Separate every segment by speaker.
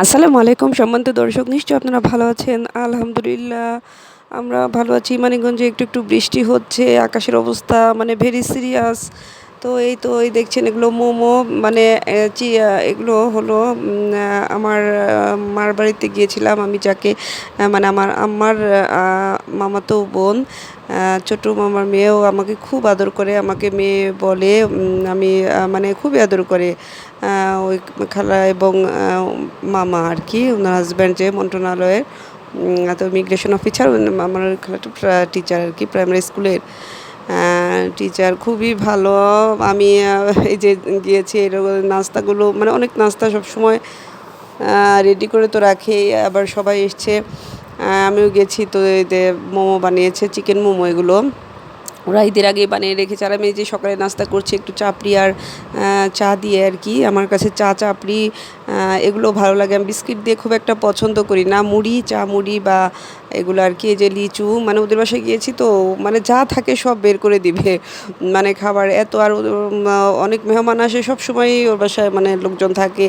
Speaker 1: আসসালামু আলাইকুম সম্মানিত দর্শক নিশ্চয় আপনারা ভালো আছেন? আলহামদুলিল্লাহ, আমরা ভালো আছি। মানিকগঞ্জে একটু একটু বৃষ্টি হচ্ছে, আকাশের অবস্থা মানে ভেরি সিরিয়াস তো এই তো এই দেখছেন এগুলো মোমো মানে এগুলো হলো আমার মার বাড়িতে গিয়েছিলাম আমি যাকে মানে আমার আমার মামাতো বোন ছোট মামার মেয়েও আমাকে খুব আদর করে, আমাকে মেয়ে বলে আমি মানে খুবই আদর করে ওই খালা এবং মামা আর কি, ওনার হাজব্যান্ড যে মন্ত্রণালয়ের তো ইমিগ্রেশন অফিসার আমার খালাটা টিচার আর কি প্রাইমারি স্কুলের টিচার খুবই ভালো। আমি এই যে গিয়েছি এরকম নাস্তাগুলো মানে অনেক নাস্তা সবসময় রেডি করে তো রাখি, আবার সবাই এসছে। আমিও গেছি তো মোমো বানিয়েছে চিকেন মোমো এগুলো। ওরা ঈদের আগে বানিয়ে রেখেছে। আর আমি যে সকালে নাস্তা করছি, একটু চাপড়ি আর চা দিয়ে আর কি। আমার কাছে চা, চাপড়ি এগুলো ভালো লাগে। আমি বিস্কিট দিয়ে খুব একটা পছন্দ করি না। মুড়ি, চা মুড়ি বা এগুলো আর কি যে লিচু মানে ওদের বাসায় গিয়েছি তো মানে যা থাকে সব বের করে দিবে। মানে খাবার এত আর অনেক মেহমান আসে সব সময় ওর বাসায় মানে লোকজন থাকে,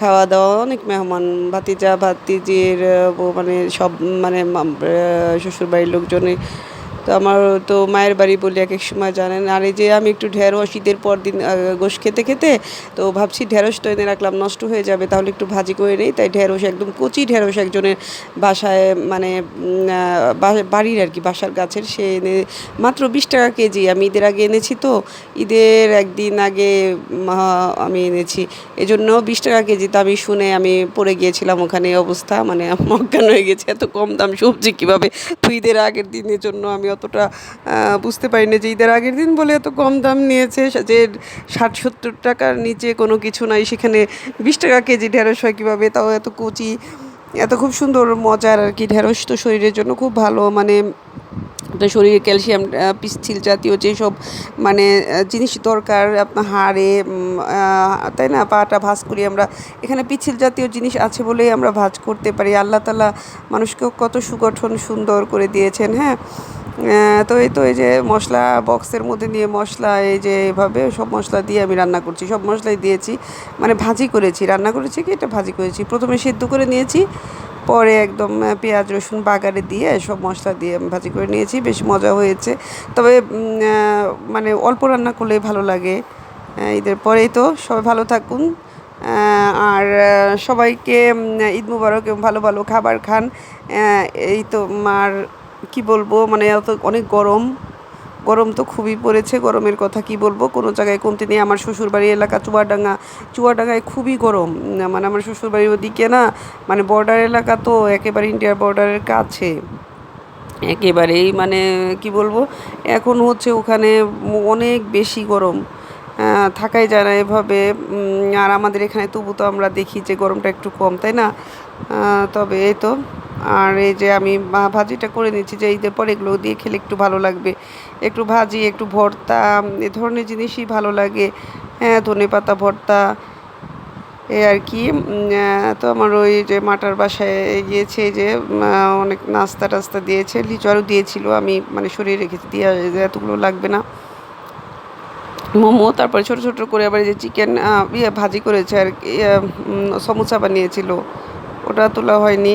Speaker 1: খাওয়া দাওয়া, অনেক মেহমান, ভাতিজা, ভাতিজির মানে সব মানে শ্বশুরবাড়ির লোকজনে তো আমার তো মায়ের বাড়ি বলি এক এক সময় জানেন। আর এই যে আমি একটু ঢেঁড়স ঈদের পর দিন গোশ খেতে খেতে, তো ভাবছি ঢেঁড়স তো এনে রাখলাম, নষ্ট হয়ে যাবে, তাহলে একটু ভাজি করে নেই। তাই ঢেঁড়স, একদম কচি ঢেঁড়স একজনের বাসায় মানে বাড়ির আর কি, বাসার গাছের, সে এনে মাত্র বিশ টাকা কেজি। আমি ঈদের আগে এনেছি তো, ঈদের একদিন আগে আমি এনেছি। এজন্য বিশ টাকা কেজি। তো আমি শুনে আমি পড়ে গিয়েছিলাম ওখানে অবস্থা মানে মজ্ঞান হয়ে গেছে, এত কম দাম সবজি কীভাবে? তো ঈদের আগের দিনের জন্য আমি অতটা বুঝতে পারিনি যে ঈদের আগের দিন বলে এত কম দাম নিয়েছে যে ষাট সত্তর টাকার নিচে কোনো কিছু নাই, সেখানে বিশ টাকা কেজি ঢেঁড়স হয় কীভাবে? তাও এত কুচি, এত খুব সুন্দর মজার আর কি ঢেঁড়স তো শরীরের জন্য খুব ভালো মানে তো শরীরে ক্যালসিয়াম পিচ্ছিল জাতীয় যেসব মানে জিনিস দরকার আপনার হাড়ে তাই না? পাটা ভাঁজ করি আমরা, এখানে পিচ্ছিল জাতীয় জিনিস আছে বলেই আমরা ভাজ করতে পারি। আল্লাহ তালা মানুষকে কত সুগঠন সুন্দর করে দিয়েছেন হ্যাঁ? তো এই তো এই যে মশলা বক্সের মধ্যে নিয়ে মশলা, এই যে এভাবে সব মশলা দিয়ে আমি রান্না করছি। সব মশলাই দিয়েছি মানে ভাজি করেছি। রান্না করেছি কি? এটা ভাজি করেছি। প্রথমে সেদ্ধ করে নিয়েছি, পরে একদম পেঁয়াজ, রসুন, বাগারে দিয়ে সব মশলা দিয়ে আমি ভাজি করে নিয়েছি। বেশ মজা হয়েছে। তবে মানে অল্প রান্না করলেই ভালো লাগে। ঈদের পরেই তো সবাই ভালো থাকুন। আর সবাইকে ঈদ মুবারক ভালো ভালো খাবার খান। এই তো আর কি বলব? মানে এত অনেক গরম। গরম তো খুবই পড়েছে, গরমের কথা কি বলব? কোনো জায়গায় কমতি নেই। আমার শ্বশুরবাড়ি এলাকা চুয়াডাঙ্গা। চুয়াডাঙ্গায় খুবই গরম। মানে আমার শ্বশুরবাড়ির ওদিকে না মানে বর্ডার এলাকা তো একেবারে ইন্ডিয়ার বর্ডারের কাছে। একেবারেই মানে কি বলব? এখন হচ্ছে ওখানে অনেক বেশি গরম। থাকাই যায় না এভাবে। আর আমাদের এখানে তবু তো আমরা দেখি যে গরমটা একটু কম, তাই না? তবে এই তো। আর এই যে আমি ভাজিটা করে নিচ্ছি যে ঈদের পর এগুলো দিয়ে খেলে একটু ভালো লাগবে। একটু ভাজি একটু ভর্তা এ ধরনের জিনিসই ভালো লাগে। হ্যাঁ ধনে পাতা ভর্তা এই আর কি। তো আমার ওই যে মাটার বাসায় গিয়েছে যে অনেক নাস্তা টাস্তা দিয়েছে। লিচু আরও দিয়েছিল আমি মানে সরিয়ে রেখেছি। দিয়ে এতগুলো লাগবে না। মোমো তারপরে ছোট ছোট করে আবার যে চিকেন ইয়ে ভাজি করেছে আর কি, সমোসা বানিয়েছিল। ওটা তোলা হয়নি।